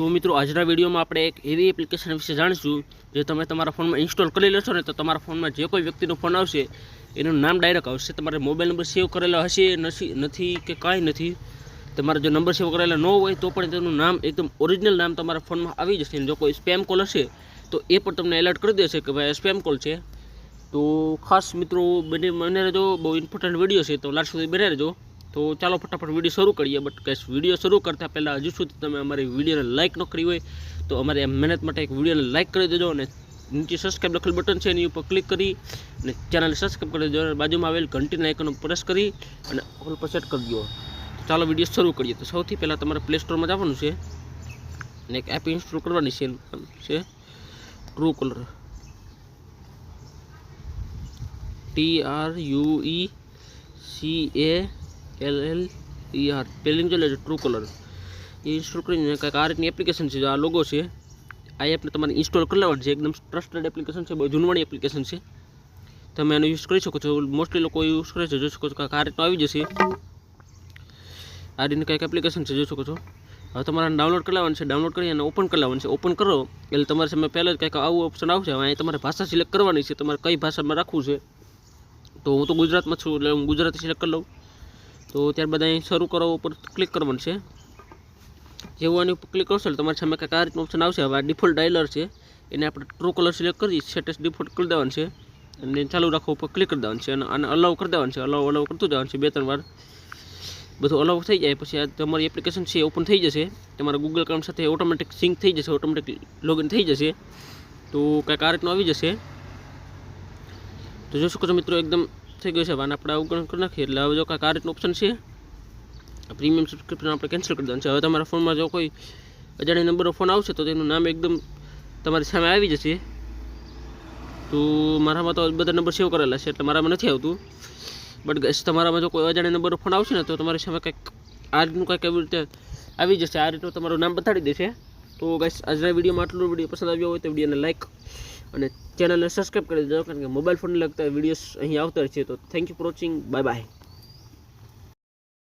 તો મિત્રો, આજના વિડીયોમાં આપણે એક એવી એપ્લિકેશન વિશે જાણીશું જે તમે તમારા ફોનમાં ઇન્સ્ટોલ કરી લેશો ને તો તમારા ફોનમાં જે કોઈ વ્યક્તિનો ફોન આવશે, એનું નામ ડાયરેક્ટ આવશે. તમારે મોબાઈલ નંબર સેવ કરેલો હશે, નથી નથી કે કાંઈ નથી, તમારે જો નંબર સેવ કરેલો ન હોય તો પણ તેનું નામ એકદમ ઓરિજિનલ નામ તમારા ફોનમાં આવી જશે અને જો કોઈ સ્પેમ કોલ હશે, તો એ પણ તમને એલર્ટ કરી દેશે કે ભાઈ સ્પેમ કોલ છે. તો ખાસ મિત્રો, બને બને રહેજો, બહુ ઇમ્પોર્ટન્ટ વીડિયો છે, તો લાસ્ટ સુધી બને રહેજો. તો ચાલો ફટાફટ વીડિયો શરૂ કરીએ. બટ કઈ વીડિયો શરૂ કરતાં પહેલાં હજુ સુધી તમે અમારી વિડીયોને લાઇક ન કરી હોય, તો અમારી મહેનત માટે એક વિડીયોને લાઇક કરી દેજો અને નીચે સબસ્ક્રાઈબ લખેલ બટન છે, એની ઉપર ક્લિક કરી અને ચેનલને સબસ્ક્રાઈબ કરી દેજો. અને બાજુમાં આવેલ ઘંટીના આઇકન પ્રેસ કરી અને ઓલ પર સેટ કરી દો. તો ચાલો વીડિયો શરૂ કરીએ. તો સૌથી પહેલાં તમારે પ્લે સ્ટોરમાં જવાનું છે અને એક એપ ઇન્સ્ટોલ કરવાની છે છે Truecaller T R U E C A L L E R. Spelling જો લેજો ટ્રુ કલર એ ઇન્સ્ટોલ કરીને કંઈક આ રીતની એપ્લિકેશન છે આ લોગો છે, આ એપને તમારે ઇન્સ્ટોલ કરી લેવાની છે, એકદમ ટ્રસ્ટેડ એપ્લિકેશન છે, બહુ જૂનવાણી એપ્લિકેશન છે. તમે એનો યુઝ કરી શકો છો મોસ્ટલી લોકો યુઝ કરે છે, જોઈ શકો છો કાંઈક આ રીતનું આવી જશે. આ રીતની કંઈક એપ્લિકેશન છે, જોઈ શકો છો. હવે તમારે ડાઉનલોડ કરી લેવાનું છે ડાઉનલોડ કરી અને ઓપન કરી લેવાનું છે. ઓપન કરો, એટલે તમારે સામે પહેલાં જ કંઈક આવું ઓપ્શન આવશે. હવે અહીં તમારે ભાષા સિલેક્ટ કરવાની છે, તમારે કઈ ભાષામાં રાખવું છે. તો હું તો ગુજરાતમાં છું, એટલે હું ગુજરાતી સિલેક્ટ કરી લઉં. તો ત્યારબાદ અહીં શરૂ કરવા ઉપર ક્લિક કરવાનું છે. જેવું આની ઉપર ક્લિક કરશો એટલે તમારી સામે કાંઈક આ રીતનું ઓપ્શન આવશે. હવે આ ડિફોલ્ટ ડાયલર છે. એને આપણે ટ્રુ કલર સિલેક્ટ કરી સેટસ ડિફોલ્ટ કરી દેવાનું છે. અને ચાલુ રાખવા ઉપર ક્લિક કરી દેવાનું છે. અને આને અલાઉ કરી દેવાનું છે. અલાઉ અલાઉ કરતું જવાનું છે. બે, ત્રણ વાર બધું અલાઉ થઈ જાય પછી આ તમારી એપ્લિકેશન છે ઓપન થઈ જશે. તમારા ગૂગલ કામ સાથે ઓટોમેટિક સિંક થઈ જશે. ઓટોમેટિક લોગિન થઈ જશે. તો કંઈક આ રીતનું આવી જશે. તો જોઈ શકો છો મિત્રો એકદમ થઈ ગયું છે. વાન આપણે અવગણ કરી નાખીએ. એટલે હવે જો કાંઈક આ રીતનું ઓપ્શન છે. પ્રીમિયમ સબસ્ક્રિપ્શન આપણે કેન્સલ કરી દેવાનું છે. હવે તમારા ફોનમાં જો કોઈ અજાણી નંબરનો ફોન આવશે તો તેનું નામ એકદમ તમારી સામે આવી જશે. તો મારામાં તો બધા નંબર સેવ કરેલા છે, એટલે મારામાં નથી આવતું. બટ ગેસ તમારામાં જો કોઈ અજાણી નંબરનો ફોન આવશે ને, તો તમારી સામે કંઈક આ રીતનું કંઈક એવી રીતે આવી જશે. આ રીતનું તમારું નામ બતાડી દેશે. તો ગાઈસ આજના વિડીયોમાં આટલું વીડિયો પસંદ આવ્યો હોય તો વિડીયોને લાઈક અને ચેનલને સબસ્ક્રાઈબ કરી દેજો, કારણ કે મોબાઈલ ફોનને લગતા વિડીયોઝ અહીં આવતા છે. તો thank you for watching bye bye